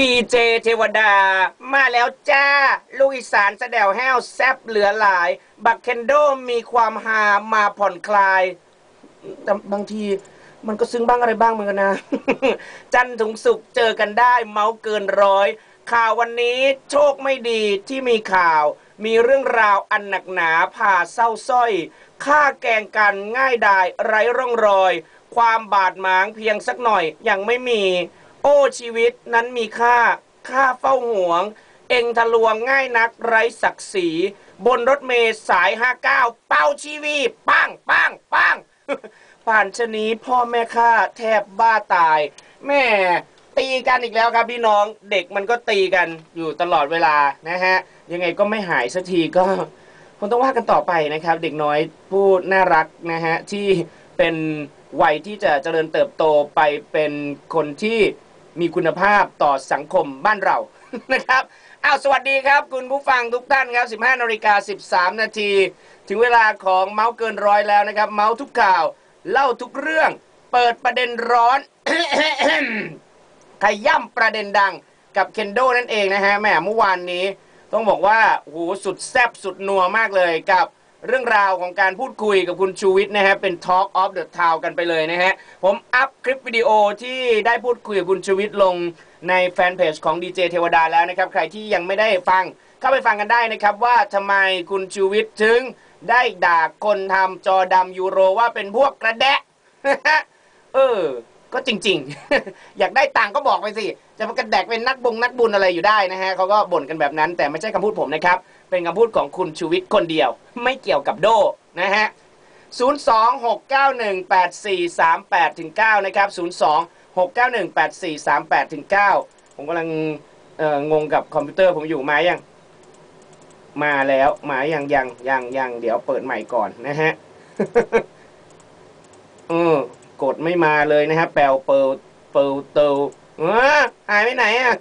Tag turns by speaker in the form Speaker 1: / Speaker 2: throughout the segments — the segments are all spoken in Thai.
Speaker 1: ดีเจเทวดา มาแล้วจ้า ลูกอีสานแสดวแห้วแซบเหลือหลาย บักเคนโดมีความฮามาผ่อนคลาย แต่บางทีมันก็ซึ้งบ้างอะไรบ้างเหมือนกันนะ จันถึงสุกเจอกันได้ เมาเกินร้อย ข่าววันนี้โชคไม่ดีที่มีข่าว มีเรื่องราวอันหนักหนาผ่าเศร้าสร้อยฆ่าแกงกันง่ายดายไร้ร่องรอย ความบาดหมางเพียงสักหน่อยยังไม่มี อ้ชีวิตนั้นมีค่า ค่าเฝ้าห่วง เองทะลวงง่ายนักไร้ศักดิ์ศรี บนรถเมล์สาย 59 เป้าชีวีปังปังปังผ่านชะนีพ่อแม่ข้าแทบบ้าตาย แม่ตีกันอีกแล้วครับพี่น้องเด็กมันก็ตีกันอยู่ตลอดเวลานะฮะ ยังไงก็ไม่หายสักทีก็คงต้องว่ากันต่อไปนะครับ เด็กน้อยผู้น่ารักนะฮะ ที่เป็นวัยที่จะเจริญเติบโตไปเป็นคนที่ มีคุณภาพต่อสังคมบ้านเรานะครับอ้าวสวัสดีครับ คุณผู้ฟังทุกท่านครับ 15นาฬิกา13 นาที ถึงเวลาของเมาส์เกินร้อยแล้วนะครับ เมาส์ทุกข่าว เล่าทุกเรื่อง เปิดประเด็นร้อนขย่ำประเด็นดังกับเคนโดนั่นเองนะฮะแหมเมื่อวานนี้ ต้องบอกว่าโหสุดแซบสุดนัวมากเลยกับ เรื่องราวของการพูดคุยกับคุณชูวิทย์นะฮะเป็น Talk of the Town กันไปเลยนะฮะ ผมอัพคลิปวิดีโอที่ได้พูดคุยกับคุณชูวิทย์ลงในแฟนเพจของดีเจเทวดาแล้วนะครับ ใครที่ยังไม่ได้ฟังเข้าไปฟังกันได้นะครับ ว่าทำไมคุณชูวิทย์ถึงได้ด่าคนทำจอดำยูโรว่าเป็นพวกกระแดะ เออ ก็จริง ๆ อยากได้ตังก็บอกไปสิ จะมากระแดกเป็นนักบงนักบุญอะไรอยู่ได้นะฮะเขาก็บ่นกันแบบนั้น แต่ไม่ใช่คำพูดผมนะครับ เป็นคำพูดของคุณชูวิทย์คนเดียว ไม่เกี่ยวกับโดนะฮะ 026918438ถึง9นะครับ 026918438ถึง9ผมกำลังงงกับคอมพิวเตอร์ผมอยู่มายัง มาแล้วมายังยังยังยังเดี๋ยวเปิดใหม่ก่อนนะฮะเออกดไม่มาเลยนะฮะแปลวเปิลเปิลเตลเออหายไปไหนอะ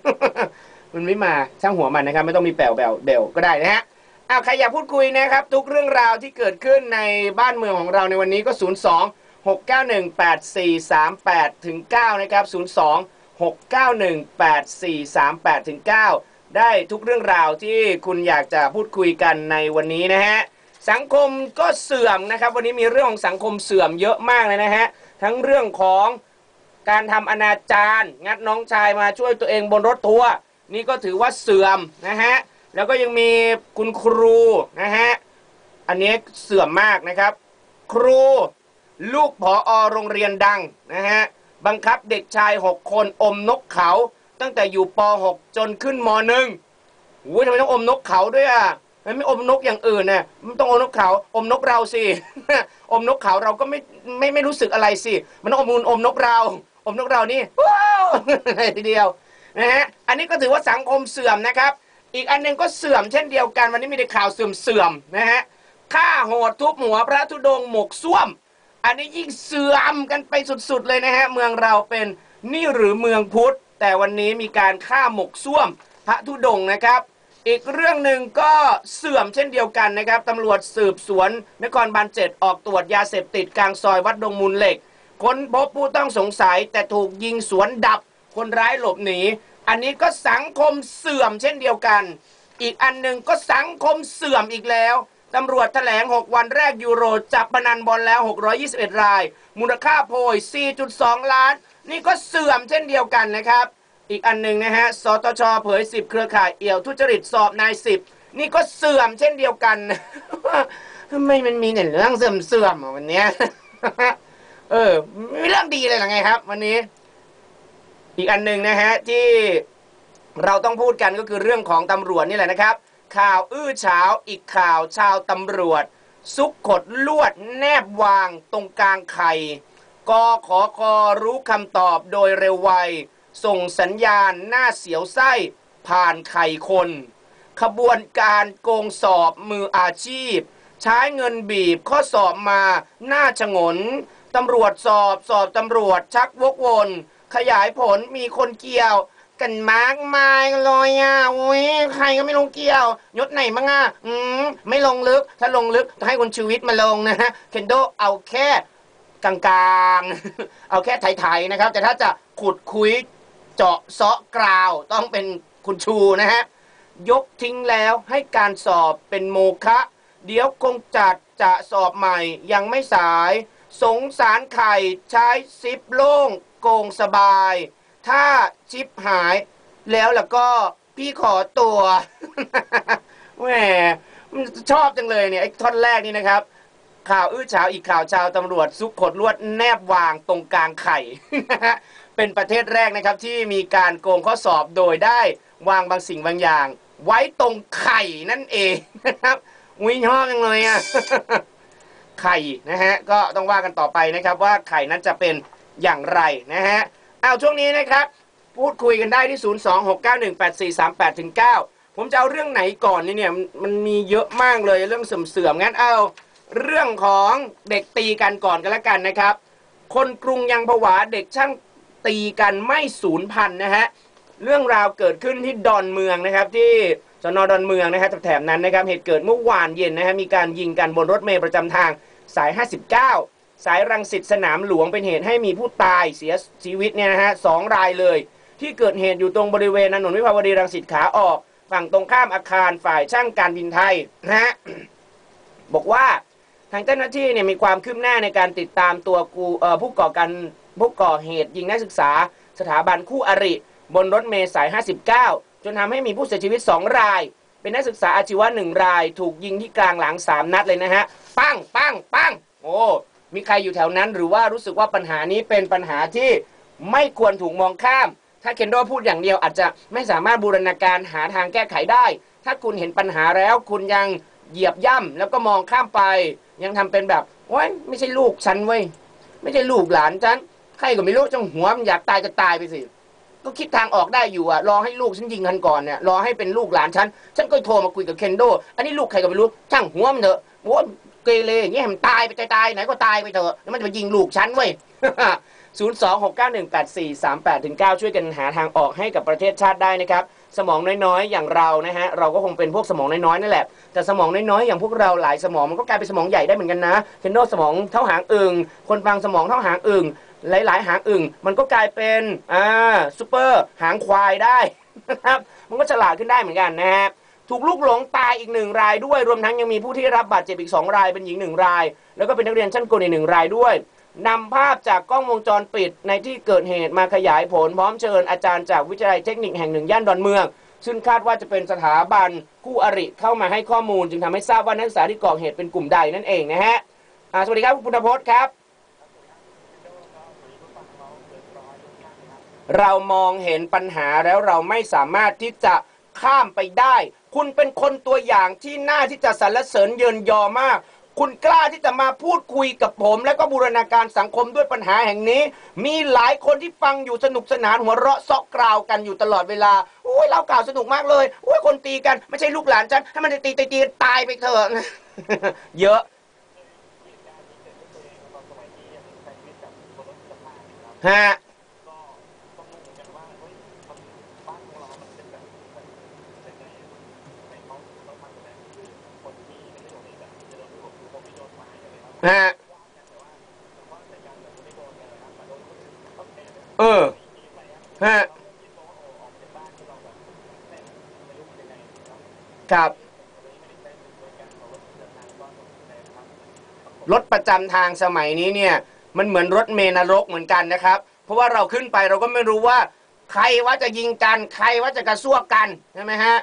Speaker 1: มันไม่มาช่างหัวมันนะครับ ไม่ต้องมีแปลวแบลเบลก็ได้นะฮะอ้าวใครอยากพูดคุยนะครับ ทุกเรื่องราวที่เกิดขึ้นในบ้านเมืองของเราในวันนี้ก็ 02 691 8438ถึง9นะครับ 02 691 8438ถึง9ได้ทุกเรื่องราวที่คุณอยากจะพูดคุยกันในวันนี้นะฮะสังคมก็เสื่อมนะครับ วันนี้มีเรื่องของสังคมเสื่อมเยอะมากเลยนะฮะทั้งเรื่องของการทำอนาจารงัดน้องชายมาช่วยตัวเองบนรถทัวร์ นี่ก็ถือว่าเสื่อมนะฮะแล้วก็ยังมีคุณครูนะฮะอันนี้เสื่อมมากนะครับ ครูลูกผออโรงเรียนดังนะฮะบังคับเด็กชาย 6 คนอมนกเขา ตั้งแต่อยู่ป .6 จนขึ้นม .1 อุ้ยทำไมต้องอมนกเขาด้วยอะไมไม่อมนกอย่างอื่นน่ะมันต้องอมนกเขา อมนกเราสิ อมนกเขาเราก็ไม่ไม่ไม่รู้สึกอะไรสิ มันต้องอมนูนอมนกเรา อมนกเรานี่ว้าวทีเดียว นะฮะอันนี้ก็ถือว่าสังคมเสื่อมนะครับ อีกอันหนึงก็เสื่อมเช่นเดียวกันวันนี้มีแต่ข่าวเสื่อมเสื่อมๆนะฮะฆ่าโหดทุบหัวพระธุดงค์หมกส้วม อันนี้ยิ่งเสื่อมกันไปสุดๆเลยนะฮะเมืองเราเป็นนี่หรือเมืองพุทธ แต่วันนี้มีการฆ่าหมกส้วม พระธุดงค์นะครับ อีกเรื่องหนึ่งก็เสื่อมเช่นเดียวกันนะครับตำรวจสืบสวน นครบาลเจ็ดออกตรวจยาเสพติดกลางซอยวัดดงมูลเหล็ก ค้นพบผู้ต้องสงสัยแต่ถูกยิงสวนดับ คนร้ายหลบหนี อันนี้ก็สังคมเสื่อมเช่นเดียวกัน อีกอันหนึ่งก็สังคมเสื่อมอีกแล้วตำรวจแถลง 6 วันแรกยูโร จับพนันบอลแล้ว 621 ราย มูลค่าโพย 4.2 ล้าน นี่ก็เสื่อมเช่นเดียวกันนะครับ อีกอันหนึ่งนะฮะ สตชเผย 10 เครือข่ายเอี่ยวทุจริตสอบนาย 10 นี่ก็เสื่อมเช่นเดียวกันทำไมมันมีแต่เรื่องเสื่อมเสื่อมวันนี้ เออไม่มีเรื่องดีเลยหรือไงครับ วันนี้ อีกอันหนึ่งนะฮะที่เราต้องพูดกันก็คือเรื่องของตำรวจนี่แหละนะครับ ข่าวอื้อเฉาอีกข่าวชาวตำรวจ ซุกขดลวดแนบวางตรงกลางไข่กขอคอรู้คำตอบโดยเร็วไว ส่งสัญญาณหน้าเสียวไส้ผ่านไข่คน ขบวนการโกงสอบมืออาชีพ ใช้เงินบีบข้อสอบมาหน้าชงนตำรวจสอบสอบตำรวจชักวกวน ขยายผลมีคนเกี่ยวกันมากมายเลยอะโอ้ยใครก็ไม่ลงเกี่ยวยศไหนบ้างอะอืมไม่ลงลึก ถ้าลงลึกให้คุณชูวิทย์มาลงนะฮะเคนโดเอาแค่กลางๆ เอาแค่ไทยๆนะครับ แต่ถ้าจะขุดคุยเจาะเซาะกราวต้องเป็นคุณชูนะฮะ ยกทิ้งแล้วให้การสอบเป็นโมฆะเดี๋ยวคงจัดจะสอบใหม่ยังไม่สาย สงสารไข่ใช้ซิปโล่ง โกงสบาย ถ้าชิปหายแล้วล่ะก็พี่ขอตัวแหมชอบจังเลยเนี่ยไอ้ท่อนแรกนี่นะครับ ข่าวอื้อฉาวอีกข่าวชาวตำรวจซุกขดลวดแนบวางตรงกลางไข่ เป็นประเทศแรกนะครับที่มีการโกงข้อสอบโดยได้วางบางสิ่งบางอย่าง ไว้ตรงไข่นั่นเองนะครับอุ้ยชอบจังเลยอะไข่นะฮะก็ต้องว่ากันต่อไปนะครับว่าไข่นั้นจะเป็น อย่างไรนะฮะเอาช่วงนี้นะครับ พูดคุยกันได้ที่ 026918438ถึง9ผมจะเอาเรื่องไหนก่อนนี่เนี่ยมันมีเยอะมากเลยเรื่องเสื่อมๆงั้นเอาเรื่องของเด็กตีกันก่อนกันละกันนะครับ คนกรุงยังผวาเด็กช่างตีกันไม่สูญพันนะฮะเรื่องราวเกิดขึ้นที่ดอนเมืองนะครับที่สนดอนเมืองนะครับแถบนั้นนะครับเหตุเกิดเมื่อวานเย็นนะฮะมีการยิงกันบนรถเมล์ประจำทางสาย 59 สายรังสิตสนามหลวงเป็นเหตุให้มีผู้ตายเสียชีวิตเนี่ยนะฮะสองรายเลย ที่เกิดเหตุอยู่ตรงบริเวณถนนวิภาวดีรังสิตขาออก ฝั่งตรงข้ามอาคารฝ่ายช่างการบินไทยนะฮะบอกว่าทางเจ้าหน้าที่เนี่ยมีความคืบหน้าในการติดตามตัวกูเอ่อผู้ก่อการผู้ก่อเหตุยิงนักศึกษา สถาบันคู่อริ บนรถเมล์สาย 59 จนทำให้มีผู้เสียชีวิต 2 ราย เป็นนักศึกษาอาชีวะหนึ่งราย ถูกยิงที่กลางหลัง 3 นัดเลยนะฮะ ปังปังปังโอ้ มีใครอยู่แถวนั้น หรือว่ารู้สึกว่าปัญหานี้เป็นปัญหาที่ไม่ควรถูกมองข้าม ถ้าเคนโดพูดอย่างเดียวอาจจะไม่สามารถบูรณาการหาทางแก้ไขได้ ถ้าคุณเห็นปัญหาแล้ว คุณยังเหยียบย่ำแล้วก็มองข้ามไป ยังทำเป็นแบบโอ้ยไม่ใช่ลูกฉันเว้ยไม่ใช่ลูกหลานฉันใครก็ไม่รู้จังหัวมันอยากตายก็ตายไปสิก็คิดทางออกได้อยู่อะรอให้ลูกฉันยิงกันก่อนเนี่ยรอให้เป็นลูกหลานฉันฉันก็โทรมาคุยกับเคนโด อันนี้ลูกใครก็ไม่รู้ช่างหัวมันเถอะโอ้ย เกเรอย่างเงี้ยให้มันตายไปตายตายไหนก็ตายไปเถอะแล้วมันจะมายิงลูกฉันเว้ย0 2 6 9 1 8 4 3 8ถึง9ช่วยกันหาทางออกให้กับประเทศชาติได้นะครับ สมองน้อยๆ อย่างเรานะฮะ เราก็คงเป็นพวกสมองน้อยๆนั่นแหละ แต่สมองน้อยๆ อย่างพวกเราหลายสมองมันก็กลายเป็นสมองใหญ่ได้เหมือนกันนะเคนโดสมองเท่าหางอึ่งคนฟังสมองเท่าหางอึ่งหลายๆ หางอึ่งมันก็กลายเป็นอ่าซูเปอร์หางควายได้นะครับมันก็ฉลาดขึ้นได้เหมือนกันนะฮะ ถูกลูกหลงตายอีกหนึ่งรายด้วย รวมทั้งยังมีผู้ที่รับบาดเจ็บอีก2รายเป็นหญิงหนึ่งราย แล้วก็เป็นนักเรียนชั้นกลางอีกหนึ่งรายด้วยนำภาพจากกล้องวงจรปิดในที่เกิดเหตุมาขยายผลพร้อมเชิญอาจารย์จากวิทยาลัยเทคนิคแห่งหนึ่งย่านดอนเมือง ซึ่งคาดว่าจะเป็นสถาบันคู่อริเข้ามาให้ข้อมูล จึงทำให้ทราบว่านักศึกษาที่ก่อเหตุเป็นกลุ่มใดนั่นเองนะฮะสวัสดีครับคุณพุทธพจน์ครับ เรามองเห็นปัญหาแล้วเราไม่สามารถที่จะข้ามไปได้ คุณเป็นคนตัวอย่างที่น่าที่จะสรรเสริญเยินยอมาก คุณกล้าที่จะมาพูดคุยกับผม และก็บูรณาการสังคมด้วยปัญหาแห่งนี้ มีหลายคนที่ฟังอยู่สนุกสนานหัวเราะซาะกราวกันอยู่ตลอดเวลาโอ้ยเล่ากล่าวสนุกมากเลยโอ้ยคนตีกันไม่ใช่ลูกหลานฉันให้มันตีตีตีตายไปเถอะเยอะฮะ ฮะเออฮะครับรถประจำทางสมัยนี้เนี่ย มันเหมือนรถเมล์นรกเหมือนกันนะครับ เพราะว่าเราขึ้นไปเราก็ไม่รู้ว่า ใครว่าจะยิงกัน ใครว่าจะกระซวกกันใช่ไหมฮะ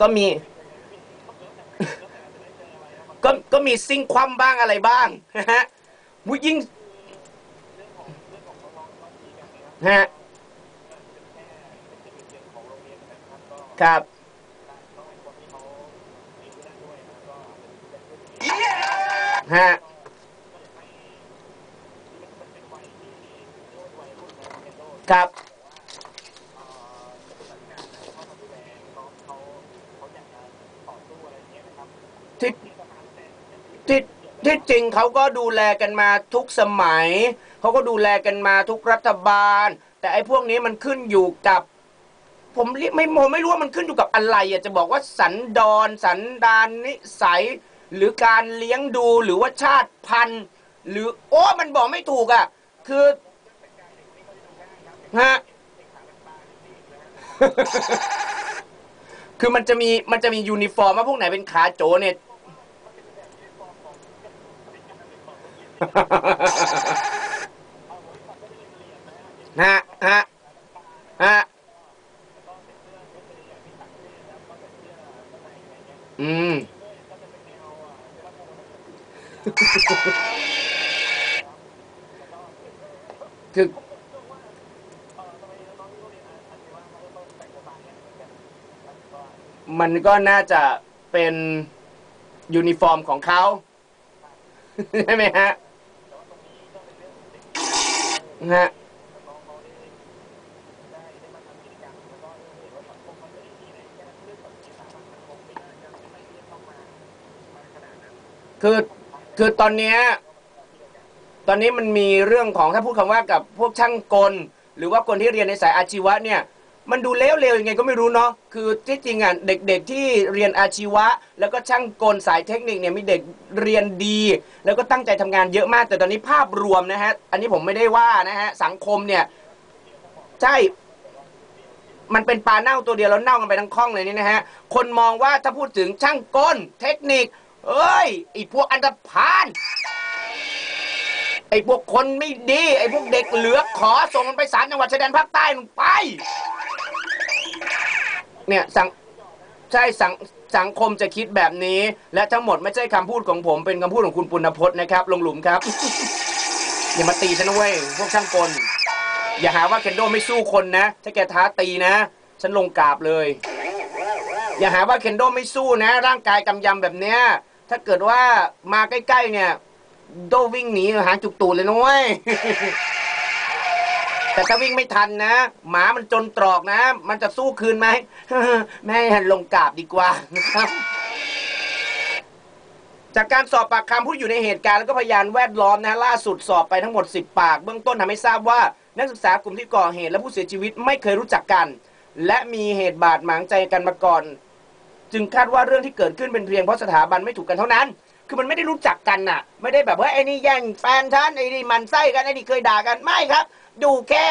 Speaker 1: ก็มี ก็ก็มีซิ่งคว่ำบ้างอะไรบ้างนะฮะวุยิงฮะครับฮะครับ ที่ที่ ที่จริงเขาก็ดูแลกันมาทุกสมัย เขาก็ดูแลกันมาทุกรัฐบาล แต่ไอ้พวกนี้มันขึ้นอยู่กับ ผมเรียกไม่ผมไม่รู้ว่ามันขึ้นอยู่กับอะไรอะจะบอกว่าสันดอนสันดานนิสัย หรือการเลี้ยงดูหรือว่าชาติพันธุ์ หรือโอ้มันบอกไม่ถูกอะ คือฮะคือมันจะมีมันจะมียูนิฟอร์มว่าพวกไหนเป็นขาโจเนี่ย ฮะฮะฮะอืมคือมันก็น่าจะเป็นยูนิฟอร์มของเขาใช่ไหมฮะ ฮะคือคือตอนเนี้ยตอนนี้มันมีเรื่องของถ้าพูดคำว่ากับพวกช่างกล หรือว่าคนที่เรียนในสายอาชีวะเนี่ย มันดูเลวๆยังไงก็ไม่รู้เนาะคือที่จริงอะเด็กๆที่เรียนอาชีวะ แล้วก็ช่างกลสายเทคนิคเนี่ยมีเด็กเรียนดี แล้วก็ตั้งใจทำงานเยอะมาก แต่ตอนนี้ภาพรวมนะฮะอันนี้ผมไม่ได้ว่านะฮะสังคมเนี่ยใช่มันเป็นปลาเน่าตัวเดียวแล้วเน่ากันไปทั้งคลองเลยนี่นะฮะคนมองว่าถ้าพูดถึงช่างกลเทคนิคเอ้ยไอพวกอันธพาลไอพวกคนไม่ดี ไอพวกเด็กเหลือขอส่งมันไปสามจังหวัดชายแดนภาคใต้มึงไป เนี่ยสังใช่สังสังคมจะคิดแบบนี้ และทั้งหมดไม่ใช่คำพูดของผม เป็นคำพูดของคุณปุณพจน์นะครับ ลงหลุมครับ อย่ามาตีฉันนะเว้ยพวกช่างกล อย่าหาว่าเคนโดไม่สู้คนนะ ถ้าแกท้าตีนะ ฉันลงกราบเลย อย่าหาว่าเคนโดไม่สู้นะ ร่างกายกำยำแบบเนี้ย ถ้าเกิดว่ามาใกล้ๆเนี่ย โดวิ่งหนีหางจุกตูดเลยนุ้ย แต่ถ้าวิ่งไม่ทันนะ หมามันจนตรอกนะ มันจะสู้คืนไหม แม่ให้ลงกราบดีกว่านะครับ จากการสอบปากคำผู้อยู่ในเหตุการณ์แล้วก็พยานแวดล้อมนะล่าสุดสอบไปทั้งหมด 10 ปาก เบื้องต้นทำให้ทราบว่า นักศึกษากลุ่มที่ก่อเหตุและผู้เสียชีวิตไม่เคยรู้จักกัน และมีเหตุบาดหมางใจกันมาก่อน จึงคาดว่าเรื่องที่เกิดขึ้นเป็นเพียงเพราะสถาบันไม่ถูกกันเท่านั้นคือมันไม่ได้รู้จักกันน่ะ ไม่ได้แบบว่าไอ้นี่แย่งแฟนฉันไอ้นี่มันไส้กันไอ้นี่เคยด่ากันไม่ครับ ดูแค่